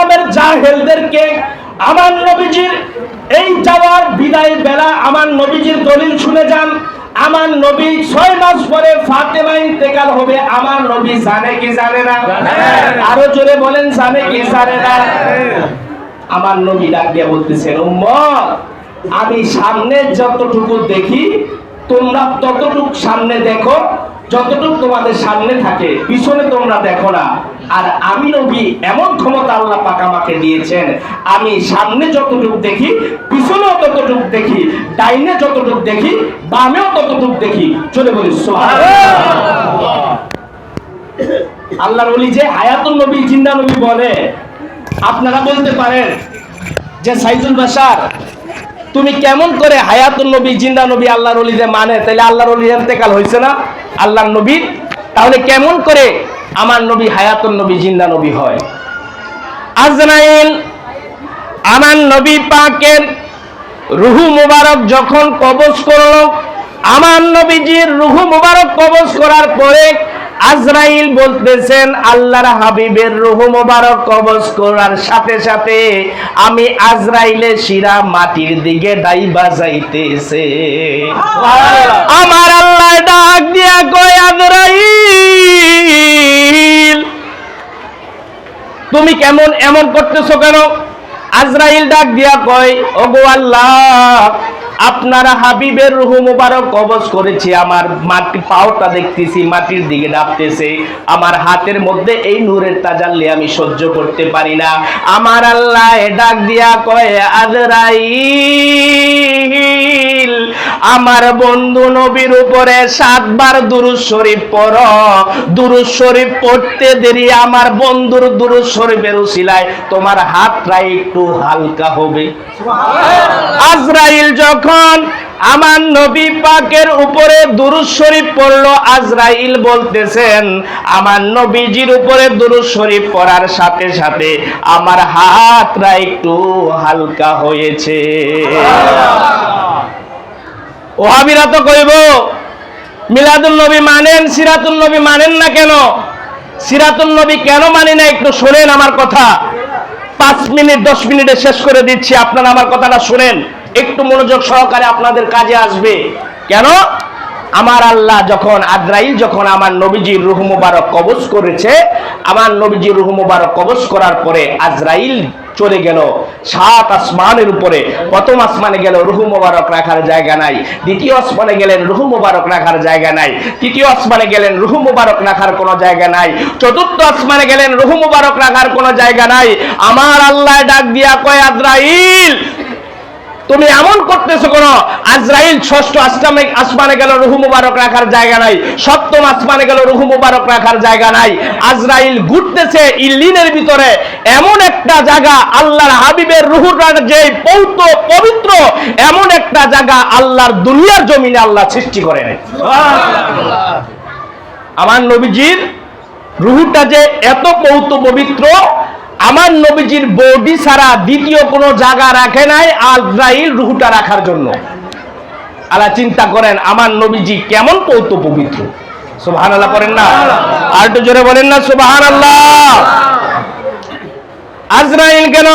নামের জাহেলদেরকে আমার নবীজির এই যাওয়ার বিদায় বেলা আমার নবীজির দলিল শুনে যান। আমার নবী ছয় মাস পরে ফাতেমা ইন্তেকাল হবে। আমার নবী জানে কি জানে না? আরও জোরে বলেন জানে কি জানে না? আমার নবী ডাক দিয়ে বলতেছেন উম্মত আমি সামনে যতটুকু দেখি তোমরা ততটুকু সামনে দেখো। যতটুকু তোমাদের সামনে থাকে পিছনে তোমরা দেখো না। আর আমি নবী, এমন ক্ষমতা আল্লাহ পাক আমাকে দিয়েছেন, আমি সামনে যতটুকু দেখি, পিছনেও ততটুকু দেখি, ডাইনে যতটুকু দেখি, বামেও ততটুকু দেখি, চলে বলি আল্লাহর ওলি যে হায়াতুল নবী, জিন্দা নবী বলে, আপনারা বলতে পারেন যে সাইদুল বাসার তুমি কেমন করে হায়াতুল নবী, জিন্দা নবী আল্লাহর যে মানে তাহলে আল্লাহর ওলি ইন্তেকাল হয়েছে না? আল্লাহর নবীর, তাহলে কেমন করে আমার নবী হায়াতুল নবী জিন্দা নবী হয়। আজরাইল আমার নবী পাকের রুহু মুবারক যখন কবজ করল আমার নবীজির রুহু মুবারক কবজ করার পরে আজরাইল বলতেছেন আল্লাহর হাবিবের রুহু মুবারক কবজ করার সাথে সাথে আমি আজরাইলের শিরা মাটির দিকে ডাই বাজাইতেছে আমার আল্লাহ ডাক দিয়া কয় আজরাইল তুমি কেমন এমন করতেছো কেন? আজরাইল ডাক দিয়া কয় ওগো আল্লাহ আপনারা হাবিবের রুহু মুবারক কবজ করেছি আমার মাটি পাওটা দেখতেছি মাটির দিকে ডাবতেছে আমার হাতের মধ্যে এই নূরের তাজাল্লি আমি সহ্য করতে পারি না। আমার আল্লাহ ডাক দিয়া কয় আজরাইল আমার বন্ধু নবীর উপরে সাতবার দুরুদ শরীফ পড়। দুরুদ শরীফ পড়তে দেরি আমার বন্ধুর দুরুদ শরীফের উসিলায় তোমার হাতটা একটু হালকা হবে। আজরাইল যখন আমার নবী পাকের উপরে দুরুদ শরীফ পড়ল, আজরাইল বলতেছেন, আমার নবীজির উপরে দুরুদ শরীফ পড়ার সাথে সাথে আমার হাতটা একটু হালকা হয়েছে। ওহাবিরা তো কইব মিলাদুল নবী মানেন সিরাতুল নবী মানেন না কেন? সিরাতুল নবী কেন মানি না? একটু শোনেন আমার কথা। পাঁচ মিনিট, দশ মিনিটে শেষ করে দিচ্ছি, আপনারা আমার কথাটা শুনেন। একটু মনোযোগ সহকারে আপনাদের কাজে আসবে। কেন? আমার আল্লাহ যখন আদ্রাইল যখন আমার নবীজির রুহ মুবারক কবজ করেছে, আমার নবীজির রুহ মুবারক কবজ করার পরে আজরাইল চলে গেল। সাত আসমানের উপরে। প্রথম আসমানে গেল রুহু মোবারক রাখার জায়গা নাই। দ্বিতীয় আসমানে গেলেন রুহু মোবারক রাখার জায়গা নাই। তৃতীয় আসমানে গেলেন রুহু মোবারক রাখার কোনো জায়গা নাই। চতুর্থ আসমানে গেলেন রুহু মোবারক রাখার কোনো জায়গা নাই। আমার আল্লাহ ডাক দিয়া কয়, আজরাইল তুমি এমন করতেছো কোন? আজরাইল ষষ্ঠ আসমানে আসমানে গেল, রুহু মুবারক রাখার জায়গা নাই। সপ্তম আসমানে গেল, রুহু মুবারক রাখার জায়গা নাই। আজরাইল ঘুরতেছে ইল্লিনের ভিতরে। এমন একটা জায়গা আল্লাহর হাবিবের রুহুর যে পৌত পবিত্র, এমন একটা জায়গা আল্লাহর দুনিয়ার জমিনে আল্লাহ সৃষ্টি করে নাই। আমার নবীজির রুহুটা যে এত পৌত পবিত্র আমার নবীজির বডি ছাড়া দ্বিতীয় কোনো জায়গা রাখে নাই আজরাইল রুহুটা রাখার জন্য। আল্লাহ চিন্তা করেন, আমার নবীজি কেমন পৌত পবিত্র। সুবহান আল্লাহ করেন না? আর একটু জোরে বলেন না সুবহান আল্লাহ আজরাইল কেন?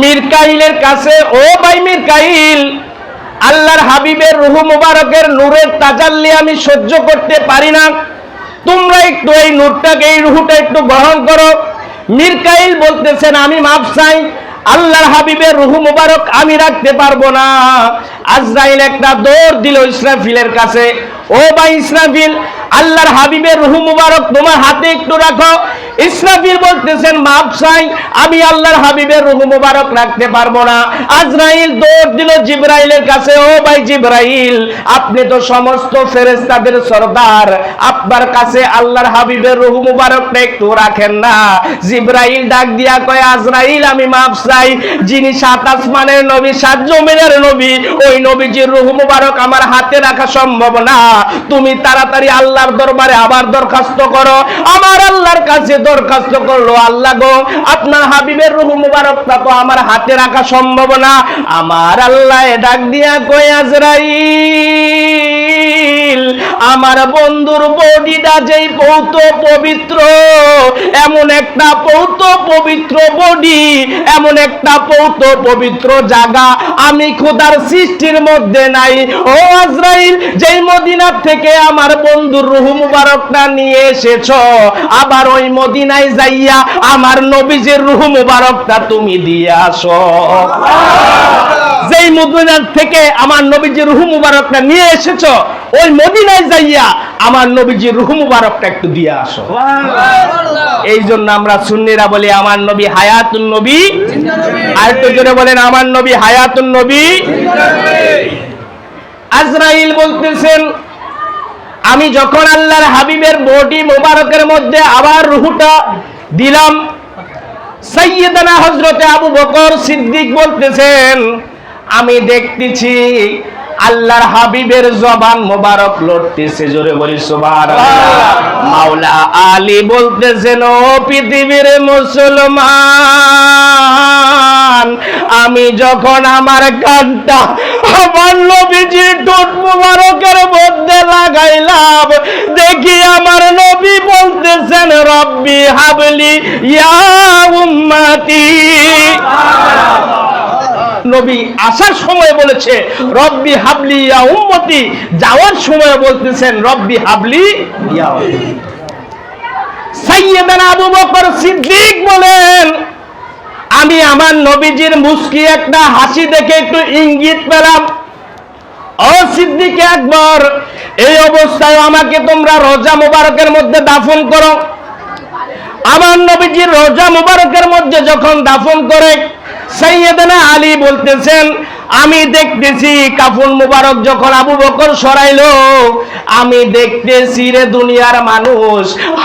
মিরকাইলের কাছে, ও ভাই মিরকাইল, আল্লাহর হাবিবের রুহু মুবারকের নূরের তাজাল্লি আমি সহ্য করতে পারি না। তোমরা একটু এই নূরটাকে, এই রুহুটা একটু গ্রহণ করো। মিরকাইল বলতেছেন, আমি মাফ চাই, আল্লাহর হাবিবের রুহু মুবারক আমি রাখতে পারব না। আজরাইল একটা দৌড় দিল ইসরাফিলের কাছে, ও ভাই ইসরাফিল, আল্লাহর হাবিবের রুহু মুবারক তোমার হাতে একটু রাখো। ইসরাফিল বলতেছেন মাপ চাই, আমি আল্লাহর হাবিবের রুহু মুবারক রাখতে পারব না। আজরাইল দৌড় দিল জিব্রাইলের কাছে, ও ভাই জিব্রাইল, আপনি তো সমস্ত ফেরেশতাদের সরদার। আপনার কাছে আল্লাহর হাবিবের রুহু মুবারকটা একটু রাখেন না। জিব্রাইল ডাক দিয়া কয়, আজরাইল, আমি মাপ চাই। যিনি সাত আসমানের নবী, সাত জমিনের নবী, ওই নবীজির রুহু মুবারক আমার হাতে রাখা সম্ভব না। তুমি তাড়াতাড়ি আল্লাহর দরবারে আবার দরখাস্ত করো। আমার আল্লাহর কাছে দরখাস্ত করল, আল্লাহ গো, আপনার হাবিবের রুহ মুবারকটা তো আমার হাতে রাখা সম্ভব না। আমার আল্লাহ ডাক দিয়া কই আজরাইল আমার বন্ধুর বডিটা যেই পৌত পবিত্র এমন একটা পৌত পবিত্র বডি এমন একটা পৌত পবিত্র জায়গা আমি খোদার সৃষ্টির মধ্যে নাই। ও আজরাইল যেই মদিনার থেকে আমার বন্ধুর রুহ মুবারকটা নিয়ে এসেছ আবার ওই মদিনায় যাইয়া আমার নবীজের রুহ মুবারকটা তুমি দিয়ে আসো। যেই মদিনার থেকে আমার নবীজির রুহ মুবারকটা নিয়ে এসেছ ওই মদিনায় যাইয়া আমার নবীজির রুহ মুবারকটা একটু দিয়ে আসো। এই জন্য আমরা সুন্নিরা বলি আমার নবী হায়াতুন নবী। আর একটু জোরে বলেন আমার নবী হায়াতুন নবী। আজরাইল বলতেছেন আমি যখন আল্লাহর হাবিবের বডি মোবারকের মধ্যে আবার রুহুটা দিলাম সৈয়দনা হজরতে আবু বকর সিদ্দিক বলতেছেন আমি দেখতেছি আল্লাহর হাবিবের জবান মোবারক লড়তেছে, জোরে বলি সুবহান মাওলা আলী বলতেছেন, ও পৃথিবীর মুসলমান, আমি যখন আমার কানটা আমার নবীজির ঠোঁট মোবারকের মধ্যে লাগাইলাম, দেখি আমার নবী বলতেছেন, রব্বি হাবলি ইয়া উম্মতি। নবী আসার সময় বলেছে, রব্বি হাবলি ইয়া উম্মতি। যাওয়ার সময় বলতেছেন, রব্বি হাবলি ইয়া। সাইয়েদানা আবু বকর সিদ্দিক বলেন, আমি আমার নবীজির মুস্কি একটা হাসি দেখে একটু ইঙ্গিত পেলাম। ও সিদ্দিক একবার, এই অবস্থায় আমাকে তোমরা রোজা মুবারকের মধ্যে দাফন করো। আমার নবীজির রোজা মুবারকের মধ্যে যখন দাফন করে সাইয়েদনা আলী বলতেছেন, আমি দেখতেছি কাফুল মুবারক যখন আবু বকর সরাইল, আমি দেখতেছি রে দুনিয়ার মানুষ,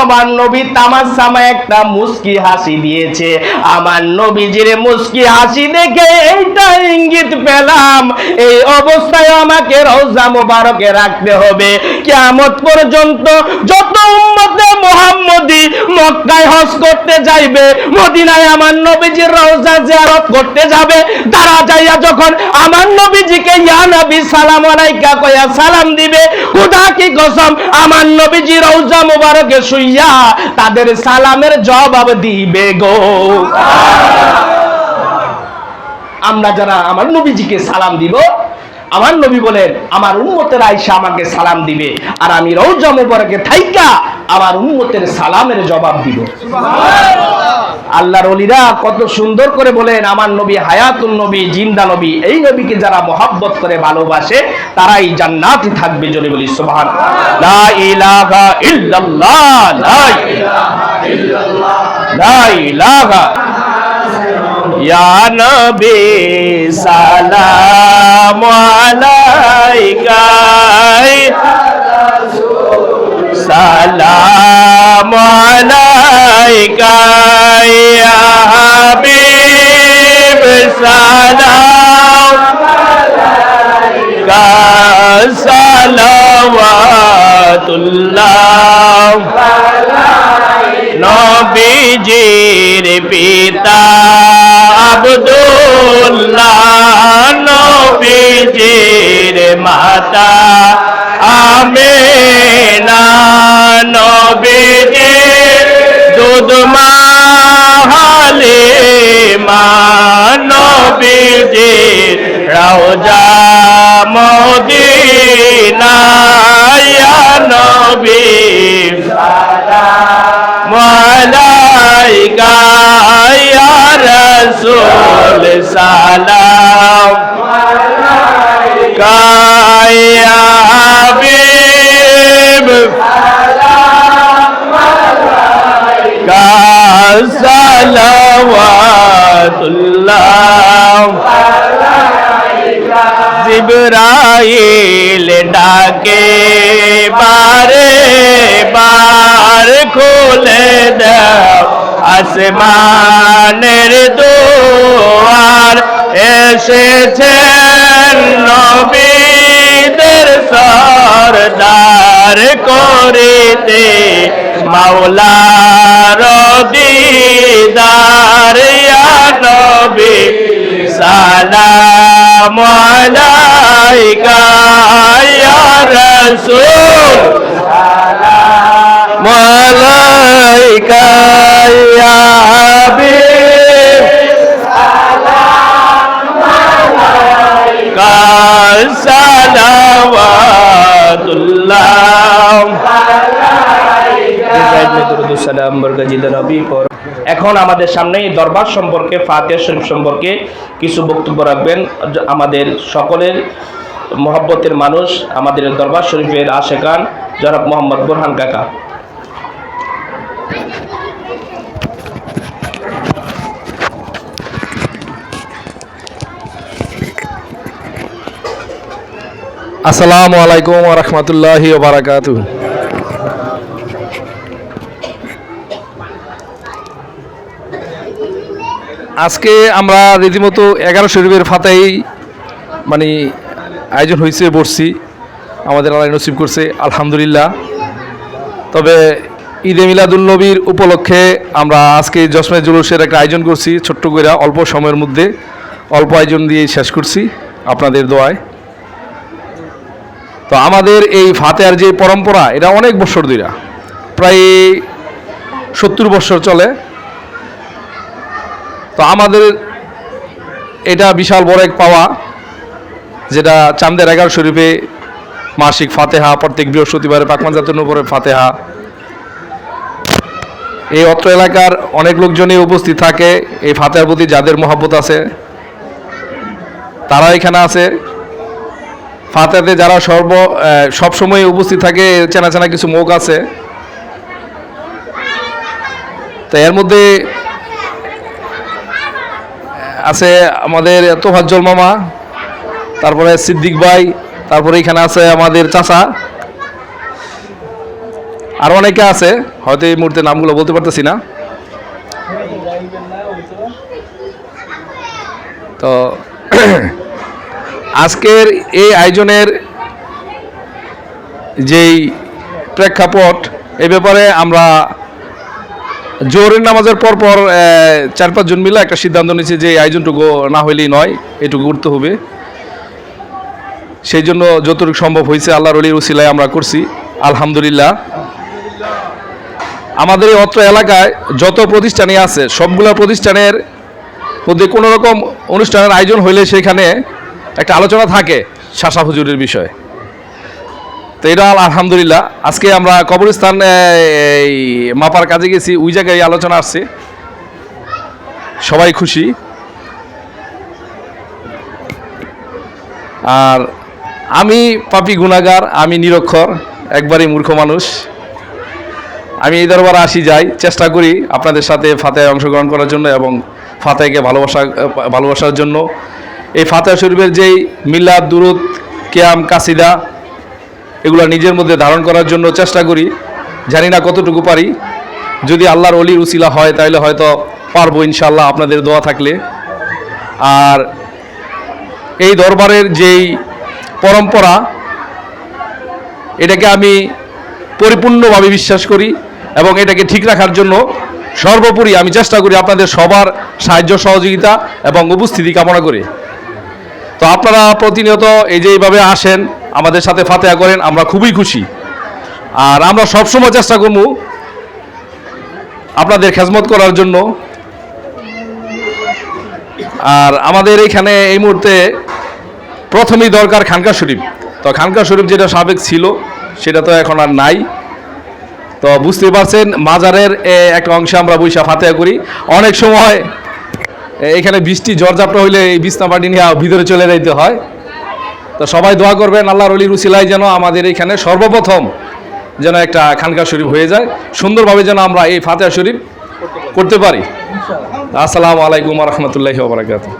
আমার নবী তামাশামা একটা মুস্কি হাসি দিয়েছে। আমার নবী নবীজির মুস্কি হাসি দেখে এইটা ইঙ্গিত পেলাম, এই অবস্থায় আমাকে রোজা মুবারকে রাখতে হবে। কিয়ামত পর্যন্ত যত উম্মতে মুহাম্মদি মক্কায় হজ করতে যাইবে, মদিনায় আমার নবীজির রওজা জিয়ারত করতে যাবে তারা যাইয়া যখন আমার নবীজিকে, ইয়া নবী সালাম আলাইকা কয়া সালাম দিবে খোদা কি কসম, আমার নবীজি রওজা মুবারকে শুইয়া তাদের সালামের জবাব দিবে গো। আমরা যারা আমার নবীজিকে সালাম দিব আমার নবী বলেন আমার উম্মতের আইসা আমাকে সালাম দিবে আর আমি রৌজা মুবারকে থাইকা আমার উম্মতের সালামের জবাব দিব। আল্লাহর অলিরা কত সুন্দর করে বলেন আমার নবী হায়াতুন নবী জিন্দা নবী এই নবীকে যারা মহাব্বত করে ভালোবাসে তারাই জান্নাতে থাকবে জোরে বলি সুবহান লা ইলাহা ইল্লাল্লাহ লা ইলাহা ইল্লাল্লাহ। লা ইলাহা ইয়া নবী সালাম আলাইকা সালাম আলাইকা ইয়া হাবিব সালাম আলাইকা। সালাওয়াতুল্লাহ। নবীজির আব্দুল্লাহ নবীজির মাতা আমেনা নবীজির দুধ মাহালে মা নবীজির রওজা মদিনা নবী। রাসূল সালাম। কায়া হাবিব সালাওয়াতুল্লাহ জিবরাইল ডাকে বারে বার খুলে দাও। আসমানের দুয়ার এসেছেন নবীদের সরদার করিতে। মাওলার দিদার নবী সালাম আলাইকা। এখন আমাদের সামনে এই দরবার সম্পর্কে, ফাতিহা শরীফ সম্পর্কে কিছু বক্তব্য রাখবেন। আমাদের সকলের মহব্বতের মানুষ, আমাদের দরবার শরীফের আশেকান জনাব মোহাম্মদ বোরহান কাকা। আসসালামু আলাইকুম রহমতুল্লাহি বারাকাত আজকে আমরা রীতিমতো এগারো শরীফের ফাতাই মানে আয়োজন হয়েছে, বসছি। আমাদের আল্লাহ নসিব করছে, আলহামদুলিল্লাহ। তবে ঈদে মিলাদুল নবীর উপলক্ষে আমরা আজকে জসমে জুলুসের একটা আয়োজন করছি, ছোট্ট করে অল্প সময়ের মধ্যে। অল্প আয়োজন দিয়ে শেষ করছি, আপনাদের দোয়ায়। তো আমাদের এই ফাতেহার যে পরম্পরা, এটা অনেক বছর ধরে প্রায় সত্তর বছর চলে। তো আমাদের এটা বিশাল বড় এক পাওয়া, যেটা চান্দের এগারো শরীফে মাসিক ফাতেহা, প্রত্যেক বৃহস্পতিবারে পাকমান জাতীয় উপরে ফাতেহা। এই অত্র এলাকার অনেক লোকজনই উপস্থিত থাকে এই ফাতেহার প্রতি, যাদের মহাব্বত আছে তারা এখানে আছে। ফাতেহাতে যারা সর্ব সব সময় উপস্থিত থাকে, চেনা চেনা কিছু মুখ আছে। তো এর মধ্যে আছে আমাদের তোফাজ্জল মামা, তারপরে সিদ্দিক ভাই, তারপরে এখানে আছে আমাদের চাচা। আর অনেকে আছে, হয়তো এই মুহূর্তে নামগুলো বলতে পারতেছি না। তো আজকের এই আয়োজনের যেই প্রেক্ষাপট, এ ব্যাপারে আমরা জোহরের নামাজের পর পর চার পাঁচজন মিলে একটা সিদ্ধান্ত নিয়েছে যে আয়োজনটুকু না হইলেই নয়, এটুকু করতে হবে। সেই জন্য যতটুকু সম্ভব হয়েছে আল্লাহর অলির উসিলায় আমরা করছি, আলহামদুলিল্লাহ। আমাদের এই অত্র এলাকায় যত প্রতিষ্ঠানই আছে, সবগুলো প্রতিষ্ঠানের মধ্যে কোনো রকম অনুষ্ঠানের আয়োজন হইলে সেখানে একটা আলোচনা থাকে শাসা হুজুরের বিষয়ে। তো এটা আল- আলহামদুলিল্লাহ। আজকে আমরা কবরস্থান এই মাপার কাজে গেছি, ওই জায়গায় আলোচনা আসছে। সবাই খুশি? আর আমি পাপি গুণাগার, আমি নিরক্ষর, একবারই মূর্খ মানুষ। আমি এই দরবারে আসি, যাই, চেষ্টা করি আপনাদের সাথে ফাতেহায় অংশগ্রহণ করার জন্য এবং ফাতেহাকে ভালোবাসা, ভালোবাসার জন্য। এই ফাতেহা শরীফের যেই মিল্লাদ দুরুদ, কেয়াম, কাসিদা এগুলো নিজের মধ্যে ধারণ করার জন্য চেষ্টা করি। জানি না কতটুকু পারি। যদি আল্লাহর অলির উসিলা হয় তাহলে হয়তো পারব ইনশাল্লাহ আপনাদের দোয়া থাকলে। আর এই দরবারের যেই পরম্পরা, এটাকে আমি পরিপূর্ণভাবে বিশ্বাস করি এবং এটাকে ঠিক রাখার জন্য সর্বোপরি আমি চেষ্টা করি আপনাদের সবার সাহায্য, সহযোগিতা এবং উপস্থিতি কামনা করি। তো আপনারা প্রতিনিয়ত এই যে এইভাবে আসেন আমাদের সাথে ফাতেহা করেন, আমরা খুবই খুশি। আর আমরা সবসময় চেষ্টা করব আপনাদের খেজমত করার জন্য। আর আমাদের এইখানে এই মুহূর্তে প্রথমেই দরকার খানকা শরীফ। তো খানকা শরীফ যেটা সাবেক ছিল, সেটা তো এখন আর নাই। তো বুঝতে পারছেন, মাজারের একটা অংশে আমরা বৈশা ফাতেহা করি। অনেক সময় এখানে বৃষ্টি, ঝড়ঝাপটা হইলে এই বিছনা পাটি নিয়ে ভিতরে চলে যাইতে হয়। তো সবাই দোয়া করবেন, আল্লাহর অলি রুসিলাই যেন আমাদের এখানে সর্বপ্রথম যেন একটা খানকা শরীফ হয়ে যায়, সুন্দরভাবে যেন আমরা এই ফাতেহা শরীফ করতে পারি। আসসালামু আলাইকুম রহমতুল্লাহ বারাকাতুহ।